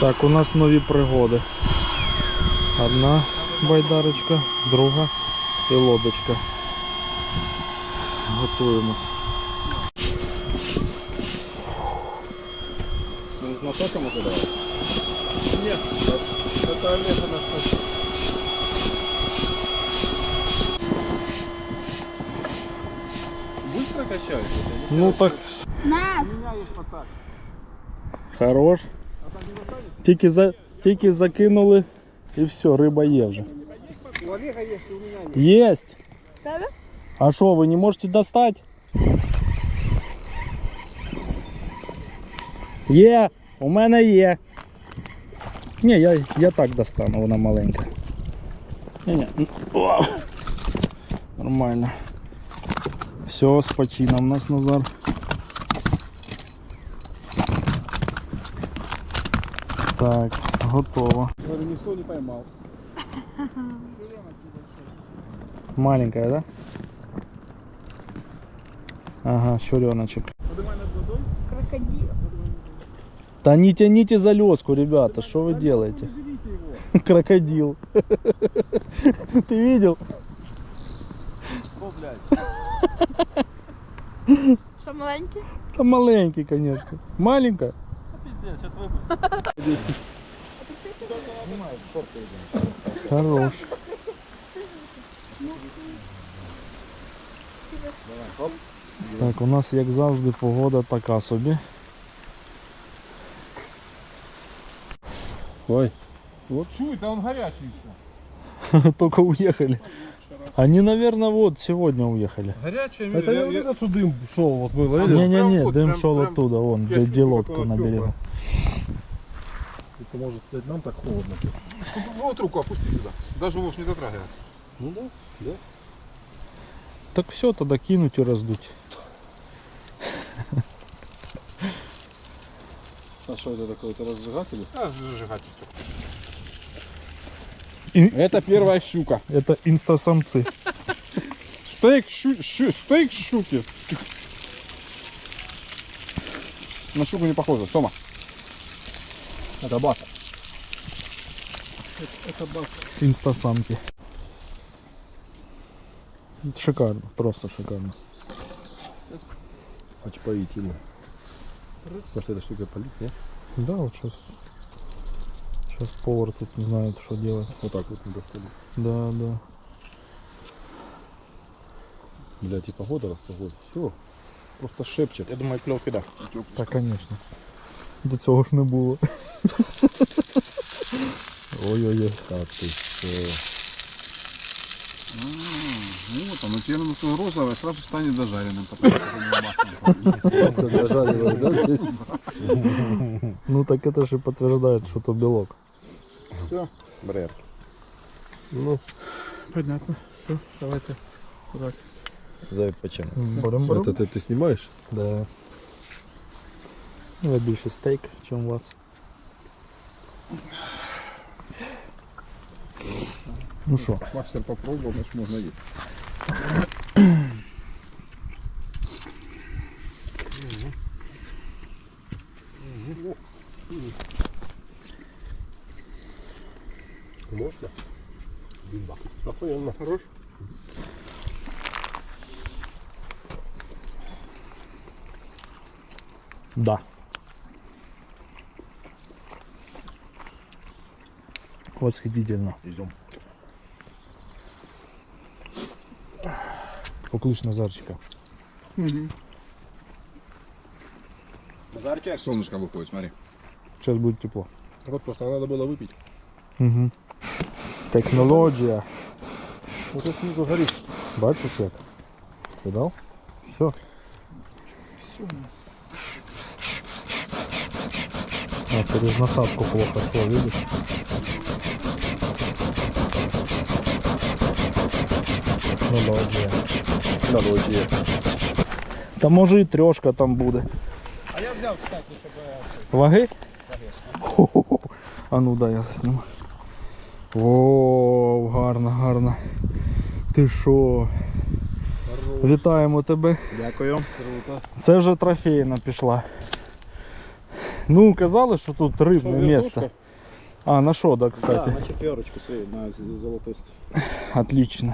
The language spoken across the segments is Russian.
Так, у нас нові пригоди. Одна байдарочка, друга і лодочка. Готуємось. С носоком это давай? Нет, это Олега наш Быстро качается? Ну так, У меня есть пацак. хорош. А там не выходит? Тільки, за, тільки закинули і все, риба є вже. У Олега есть, и у меня нет. Есть. А что, вы не можете достать? Є, у мене є. Ні, я, я так достану, вона маленька. Ні, ні. О! Нормально. Все, з почином у нас Назар. Так, готово. Говорю, никто не поймал. Маленькая, да? Ага, щуреночек. Поднимай над водой. Крокодил. Да не тяните за леску, ребята, что вы делаете? Крокодил. Ты видел? О, блядь. Що маленький? Да маленький, конечно. Маленькая? Сейчас выпустим. Хорош. Так, у нас, як завжди, погода така собі. Ой. Вот чуй, это он горячий еще. Только уехали. Они, наверное, вот сегодня уехали. Горячий, Это я, вот это, что дым шел, вот было? Не-не-не, вот, дым прям- шел прям оттуда, вон, где, лодку на берегу. Это может блядь, нам так холодно. Вот руку опусти сюда. Даже Вов не дотрагивается. Ну да, да. Так все, тогда кинуть и раздуть. А что это такое? Это разжигатель? А, зажигать. И- Это первая щука. Это инстасамцы. Стейк, щу, щу, стейк щуки. На щуку не похоже. Тома. Это бас. Инстасамки. Шикарно, просто шикарно. Очпоительно. Может эта штука полить, нет? Да, вот сейчас. Сейчас повар тут не знает, что делать. Вот так вот надо входить. Да, да. Блядь, и погода распогодит. Все. Просто шепчет. Я думаю, клевки да. Так, конечно. До цього ж не було. Ой-ой-ой. Так ты что? Вот оно теперь оно розовое сразу станет дожаренным. Потому что. Дожаривать, да? Ну так это же подтверждает, что то белок. Все. Брер. Ну, Понятно. Все, давайте. Так. зай почем? Барам-барам. Это ты, ты снимаешь? Да. Ну, більше стейк, ніж у вас. Ну що, Мастер попробовал, значит можно есть. Можно? Бимба. Охуенно. Хорош? да. Восхитительно. Идем. Поклич Назарчика. Назарчик. Солнышко выходит, смотри. Сейчас будет тепло. Вот просто надо было выпить. Угу. Технологія. Вот тут снизу горит. Бачиш як? Видав? Все. А, через насадку плохо шло, видишь? Мелодія. Мелодия. Та може і трьошка там буде. А я взял, кстати, чтобы... Ваги? Хо-хо-хо. А ну да, я засніму. О, гарно, гарно. Ти що? Вітаємо тебе. Дякую. Круто. Це вже трофейна пішла. Ну, казали, що тут рибне місце. А, на що, да, Да, кстати. на четверочку свій, на з- золотистий. Отлично.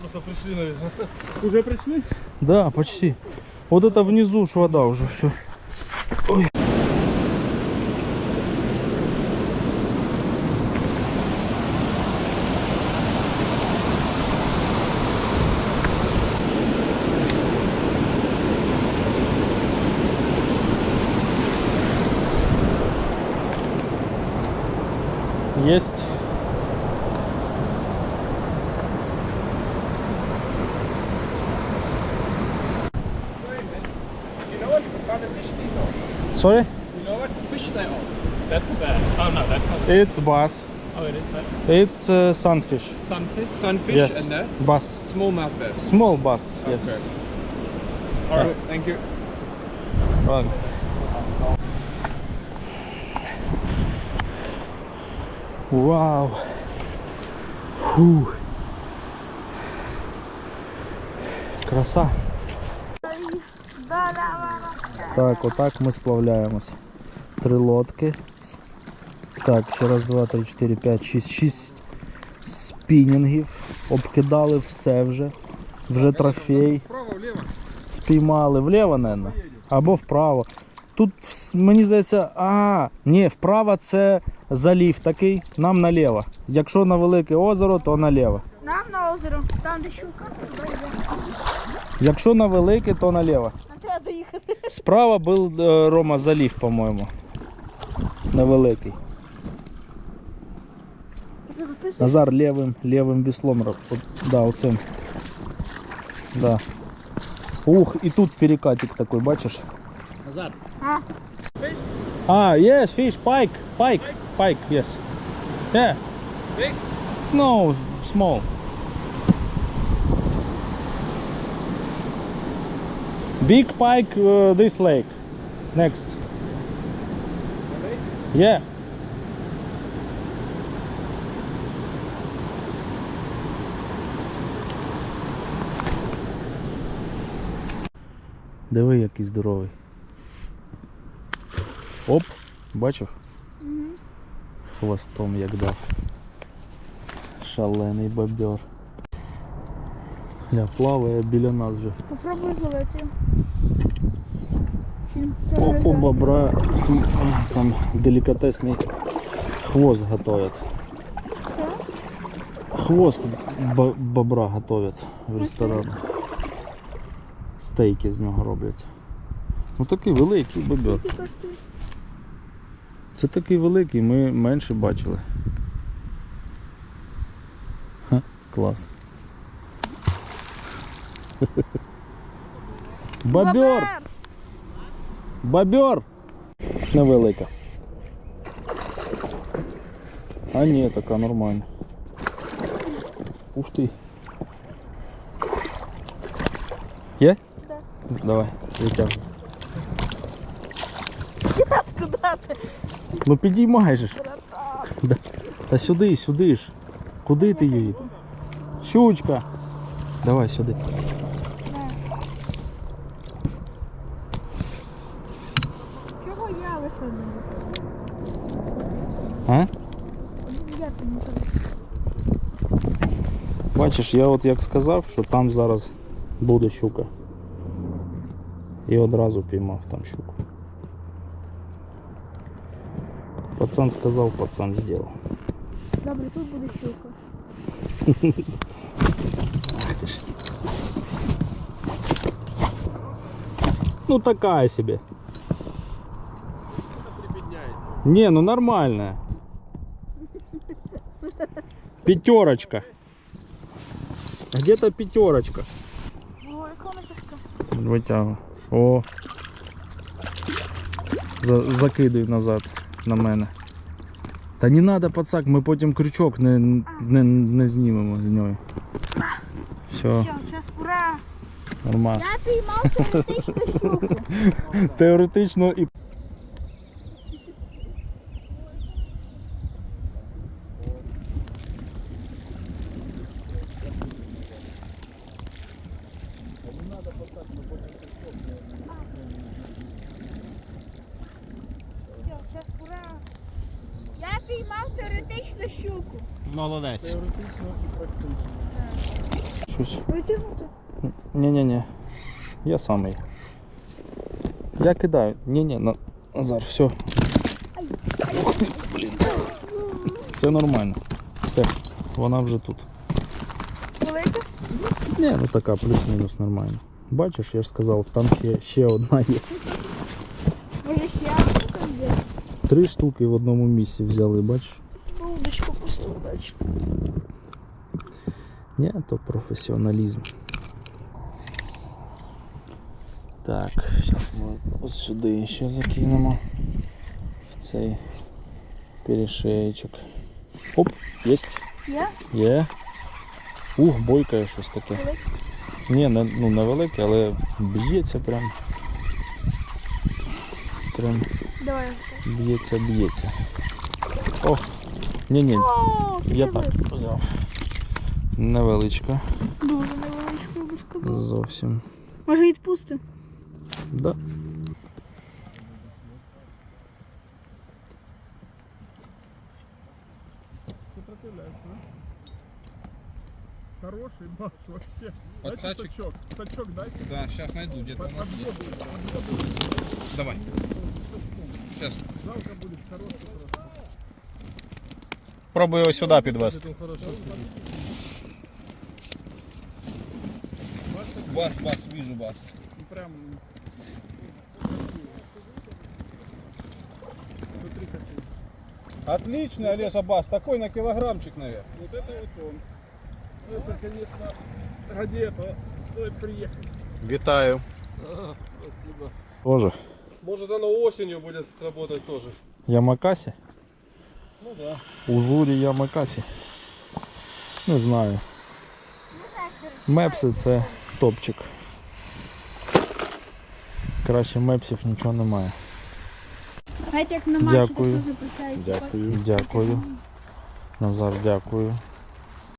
Просто пришли, наверное. Уже прийшли? Да, почти. Вот это внизу ж вода уже все. Есть. Sorry? You know what fish they are? That's a bad. Oh no, that's not. It's bass. Oh, it is bass. It's uh, sunfish. Sunset, sunfish, yes. and that Bass. smallmouth bass. Small bass. Yes. Okay. All right. Thank you. Ладно. Вау. Фу. Краса. Так, отак ми сплавляємось. Три лодки. Так, ще раз, два, три, чотири, п'ять, шість, шість спінінгів. Обкидали все вже. Вже трофей. Спіймали вліво, мабуть, або вправо. Тут мені здається, а, ні, вправо це залів такий, нам наліво. Якщо на велике озеро, то наліво. Нам на озеро, там де щука. Якщо на велике, то наліво. Нам треба доїхати. Справа був е, Рома залів, по-моєму. Невеликий. Назар левым, левым веслом. ро- от- Да, оцим. Да. Ух, і тут перекатик такой, бачиш? А, А, yes, fish, pike, pike, pike, yes. Yeah. Big? No, small. Big pike uh, this lake. Next. Yeah. Диви, який здоровий. Оп, бачив? Хвостом як дав. Шалений бобер. Ля, плаває біля нас вже. попробуй зловити. Він О, у бобра см- там делікатесний хвост готовят. Хвост бобра готовят в ресторанах. Стейки з нього роблять. Ну такий великий бобер. Це такий великий, ми менше бачили. Ха, клас. Бобер! Бобер! Невелика. А ні, така нормальна. Ух ти. Є? Да. Давай, витягуй. Куди ти? Ну підіймай же ж. Да. Та сюди, сюди ж. Куди ти її? Щучка. Давай сюди. Бачиш, я от як сказав, що там зараз буде щука. І одразу піймав там щуку. Пацан сказав, пацан зробив. Добре, тут буде щука. Ну такая себе. Не, ну нормальная. Пятерочка. Где-то пятерочка. Ой, яка вона тяжка. Витягую. О. За, закидуй назад на мене. Та не треба, пацак, ми потім крючок не, не, не знімемо з нього. Все, Все, час ура! нормально. Я піймав теоретичну щуку. Теоретично і. на щуку. Молодець. Теоретично і практично. Щось. Витягнути. Ні-ні-ні. Я самий. Я кидаю. Ні-ні, на... Назар, все. Блін. Це нормально. Все, вона вже тут. Велика? Ні, ну така плюс-мінус нормально. Бачиш, я ж сказав, там ще, ще одна є. Може ще одна там є? Три штуки в одному місці взяли, бачиш? Удочку пусту удачку. Ні, то професіоналізм. Так, зараз ми ось сюди ще закинемо. В цей перешеєчок. Оп, єсть. Є? Є. Ух, бойкає щось таке. Ні, не, ну невелике, але б'ється прям. Прям Давай. б'ється, б'ється. О! Ні-ні, О, я це так велика. взяв. Невеличка. Дуже невеличку, я би сказала. Зовсім. Може відпусти? Да. Сопротивляется, да? Хороший бас вообще. Вот Дайте сачек. сачок. Сачок дайте. Да, сейчас найду где-то. Под- у нас есть. подводу. Давай. Сейчас. Жалко будет хороший просто. Пробую його сюди підвести. Будет он хорошо сидит. Бас, бас, вижу бас. И прям красиво. Смотри какой. Отличный, Олеша, бас. Такой на килограммчик, наверное. Вот это вот он. Это, конечно, ради этого стоит приехать. Вітаю. Спасибо. Тоже. Может оно осенью будет работать тоже. Ямакасі? Ну да. Узурі Ямакасі. Не знаю. Мепси це топчик. Краще мепсів нічого немає. Знаєте, як на Дякую. матчі так записають. Дякую. Назар, дякую.